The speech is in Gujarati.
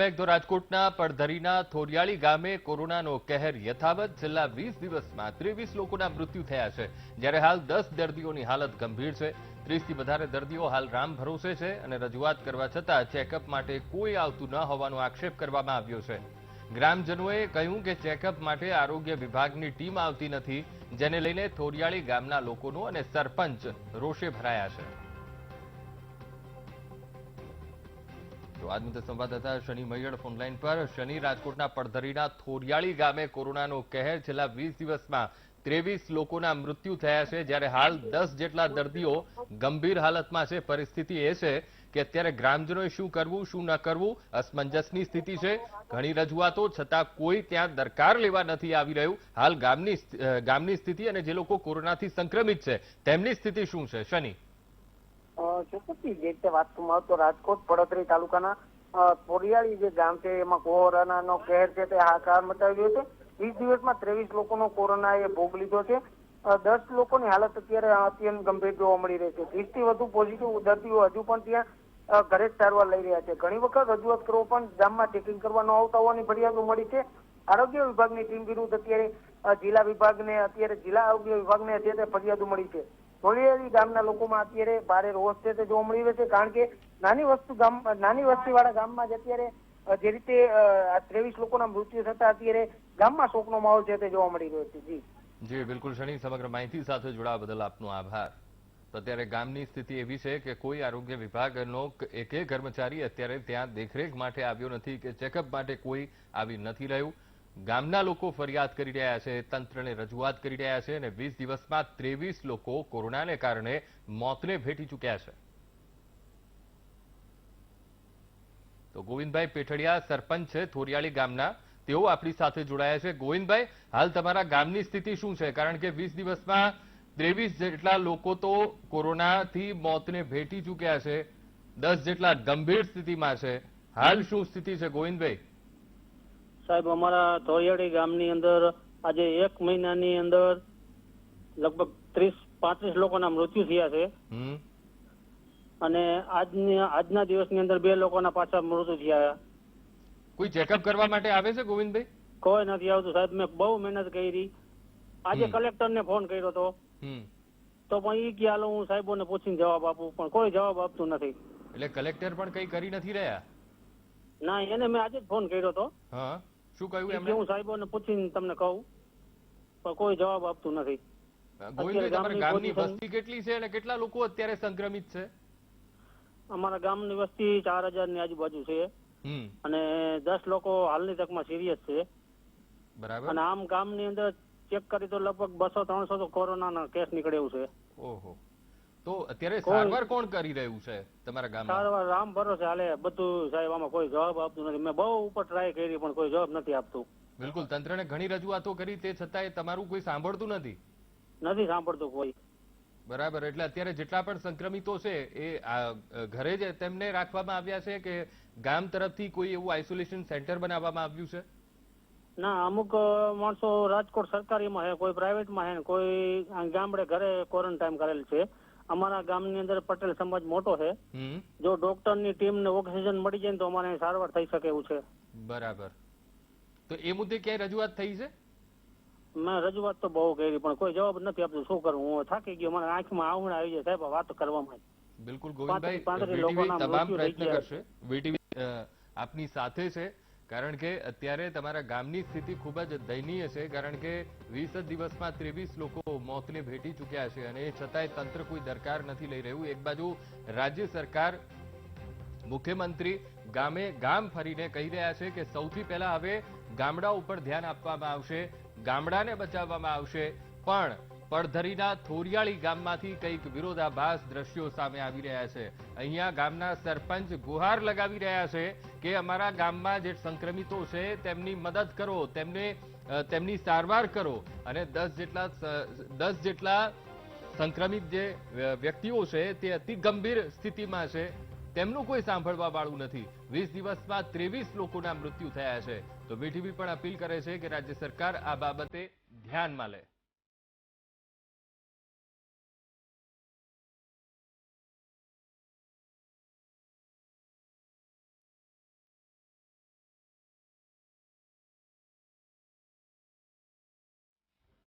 બેક તો રાજકોટના પડધરીના થોરિયાળી ગામે કોરોનાનો કહેર યથાવત. છેલ્લા વીસ દિવસમાં ત્રેવીસ લોકોના મૃત્યુ થયા છે. જ્યારે હાલ દસ દર્દીઓની હાલત ગંભીર છે. ત્રીસથી વધારે દર્દીઓ હાલ રામ ભરોસે છે અને રજૂઆત કરવા છતાં ચેકઅપ માટે કોઈ આવતું ન હોવાનો આક્ષેપ કરવામાં આવ્યો છે. ગ્રામજનોએ કહ્યું કે ચેકઅપ માટે આરોગ્ય વિભાગની ટીમ આવતી નથી, જેને લઈને થોરિયાળી ગામના લોકોનો અને સરપંચ રોષે ભરાયા છે. તો આજ સંવાદદાતા શનિ મૈયડ ફોનલાઈન પર. શનિ રાજકોટના પડધરીના થોરિયાળી ગામે કોરોનાનો કહેર છેલ્લા વીસ દિવસમાં ત્રેવીસ લોકોના મૃત્યુ થયા છે. જ્યારે હાલ દસ જેટલા દર્દીઓ ગંભીર હાલતમાં છે. પરિસ્થિતિ એ છે કે અત્યારે ગ્રામજનોએ શું કરવું, શું ન કરવું, અસમંજસની સ્થિતિ છે. ઘણી રજૂઆતો છતાં કોઈ ત્યાં દરકાર લેવા નથી આવી રહ્યું. હાલ ગામની ગામની સ્થિતિ અને જે લોકો કોરોનાથી સંક્રમિત છે, તેમની સ્થિતિ શું છે? શનિ. ચોક્કસથી જે રીતે વાત કરવામાં તો રાજકોટ, પડોદરી તાલુકાના કોરિયાળી જે ગામ છે, એમાં કોરોનાનો કહેર છે, તે હાહાકાર રહ્યો છે. વીસ દિવસમાં ત્રેવીસ લોકોનો કોરોના એ ભોગ લીધો છે. દસ લોકોની હાલત અત્યારે અત્યંત ગંભીર જોવા મળી રહી છે. ત્રીસથી વધુ પોઝિટિવ દર્દીઓ હજુ પણ ત્યાં ઘરે જ સારવાર લઈ રહ્યા છે. ઘણી વખત રજૂઆત કરવો પણ ગામમાં ચેકિંગ કરવાનો આવતા હોવાની ફરિયાદો મળી છે. આરોગ્ય વિભાગની ટીમ વિરુદ્ધ અત્યારે જિલ્લા વિભાગને, અત્યારે જિલ્લા આરોગ્ય વિભાગને તે ફરિયાદો મળી છે. ધોળિયારી ગામના લોકોમાં અત્યારે ભારે રોષ છે તે જોવા મળી રહ્યો છે, કારણ કે નાની વસ્તુ ગામ, નાની વસ્તીવાળા ગામમાં જ અત્યારે જે રીતે ત્રેવીસ લોકોના મૃત્યુ થતા અત્યારે ગામમાં શોકનો માહોલ છે તે જોવા મળી રહ્યો છે. જી. જી, બિલકુલ શનિ, સમગ્ર માહિતી સાથે જોડાવા બદલ આપનો આભાર. અત્યારે ગામની સ્થિતિ એવી છે કે કોઈ આરોગ્ય વિભાગનો એકે કર્મચારી અત્યારે ત્યાં દેખરેખ માટે આવ્યો નથી કે ચેકઅપ માટે કોઈ આવી નથી રહ્યું. ગામના લોકો ફરિયાદ કરી રહ્યા છે, તંત્રને રજૂઆત કરી રહ્યા છે અને વીસ દિવસમાં ત્રેવીસ લોકો કોરોનાને કારણે મોતને ભેટી ચૂક્યા છે. તો ગોવિંદભાઈ પેઠડિયા, સરપંચ છે થોરિયાળી ગામના, તેઓ આપણી સાથે જોડાયા છે. ગોવિંદભાઈ, હાલ તમારા ગામની સ્થિતિ શું છે? કારણ કે વીસ દિવસમાં ત્રેવીસ જેટલા લોકો તો કોરોનાથી મોતને ભેટી ચૂક્યા છે, દસ જેટલા ગંભીર સ્થિતિમાં છે. હાલ શું સ્થિતિ છે ગોવિંદભાઈ? સાહેબ અમારા ધોરિયાળી ગામની અંદર આજે એક મહિનાની અંદર લગભગ ત્રીસ પાંત્રીસ લોકોના મૃત્યુ થયા છે. અને આજની આજના દિવસની અંદર બે લોકોના પાછા મૃત્યુ થયા. કોઈ ચેકઅપ કરવા માટે આવે છે ગોવિંદભાઈ? કોઈ નથી આવતું સાહેબ મેં બહુ મહેનત કરી. આજે કલેક્ટરને ફોન કર્યો હતો તો પણ ઈ કે હું સાહેબોને પૂછીને જવાબ આપું પણ કોઈ જવાબ આપતું નથી. એટલે કલેક્ટર પણ કઈ કરી નથી રહ્યા? ના એને મેં આજે જ ફોન કર્યો હતો હા. શું કહ્યું એમણે? હું સાહેબોને પૂછીને તમને કહું પણ કોઈ જવાબ આપતું નથી. ગોવિંદભાઈ તમારા ગામની વસ્તી કેટલી છે અને કેટલા લોકો અત્યારે સંક્રમિત છે? અમારા ગામની વસ્તી ચાર હજારની આજુબાજુ છે. અને દસ લોકો હાલની તકમાં સિરિયસ છે. બરાબર. અને આમ ગામની અંદર ચેક કરી તો લગભગ બસો ત્રણસો તો કોરોનાના કેસ નીકળે એવું છે. ઓહો. તો અત્યારે સારવાર કોણ કરી રહ્યું છે તમારા ગામમાં? સારવાર રામ ભરોસે હાલે બધું સાહેબ આમાં કોઈ જવાબ આપતું નથી. મેં બહુ ઉપર ટ્રાય કરી પણ કોઈ જવાબ નથી આપતું. બિલકુલ તંત્રને ઘણી રજૂઆતો કરી તે છતાંય તમારું કોઈ સાંભળતું નથી? નથી સાંભળતું કોઈ. બરાબર એટલે અત્યારે જેટલા પણ સંક્રમિતો છે એ ઘરે જ તેમને રાખવામાં આવ્યા છે કે ગામ તરફથી કોઈ એવું આઇસોલેશન સેન્ટર બનાવવામાં આવ્યું છે? ના અમુક માણસો રાજકોટ સરકારીમાં છે કોઈ પ્રાઇવેટમાં છે કોઈ ગામડે ઘરે ક્વોરન્ટાઇન કરેલ છે. અમારા ગામની અંદર પટેલ સમાજ મોટો છે. જો ડોક્ટરની ટીમને ઓક્સિજન મળી જાય તો અમારે સારવાર થઈ શકે એવું છે. બરાબર. તો એ મુદ્દે ક્યાંય રજૂઆત થઈ છે? મેં રજૂઆત તો બહુ કરી પણ કોઈ જવાબ નથી આપતો. શું કરું? હું થાકી ગયો. મને આંખમાં આવણ આવી જાય. સાહેબ વાત કરવામાં બિલકુલ ગોવિંદભાઈ તમામ પ્રયત્ન કરશે. વીટીવી આપની સાથે છે. કારણ કે અત્યારે તમારા ગામની સ્થિતિ ખૂબ જ દયનીય છે, કારણ કે વીસ દિવસમાં ત્રેવીસ લોકો મોતને ભેટી ચૂક્યા છે અને એ છતાંય તંત્ર કોઈ દરકાર નથી લઈ રહ્યું. એક બાજુ રાજ્ય સરકાર મુખ્યમંત્રી ગામે ગામ ફરીને કહી રહ્યા છે કે સૌથી પહેલા હવે ગામડા ઉપર ધ્યાન આપવામાં આવશે, ગામડાને બચાવવામાં આવશે. પણ પડધરીના થોરિયાળી ગામમાંથી કંઈક વિરોધાભાસ દ્રશ્યો સામે આવી રહ્યા છે. અહીંયા ગામના સરપંચ ગુહાર લગાવી રહ્યા છે કે અમારા ગામમાં જે સંક્રમિતો છે, તેમની મદદ કરો, તેમને તેમની સારવાર કરો અને દસ જેટલા દસ જેટલા સંક્રમિત જે વ્યક્તિઓ છે, તે અતિ ગંભીર સ્થિતિમાં છે. તેમનું કોઈ સાંભળવા વાળું નથી. વીસ દિવસમાં ત્રેવીસ લોકોના મૃત્યુ થયા છે. તો વીટીવી પણ અપીલ કરે છે કે રાજ્ય સરકાર આ બાબતે ધ્યાનમાં લે.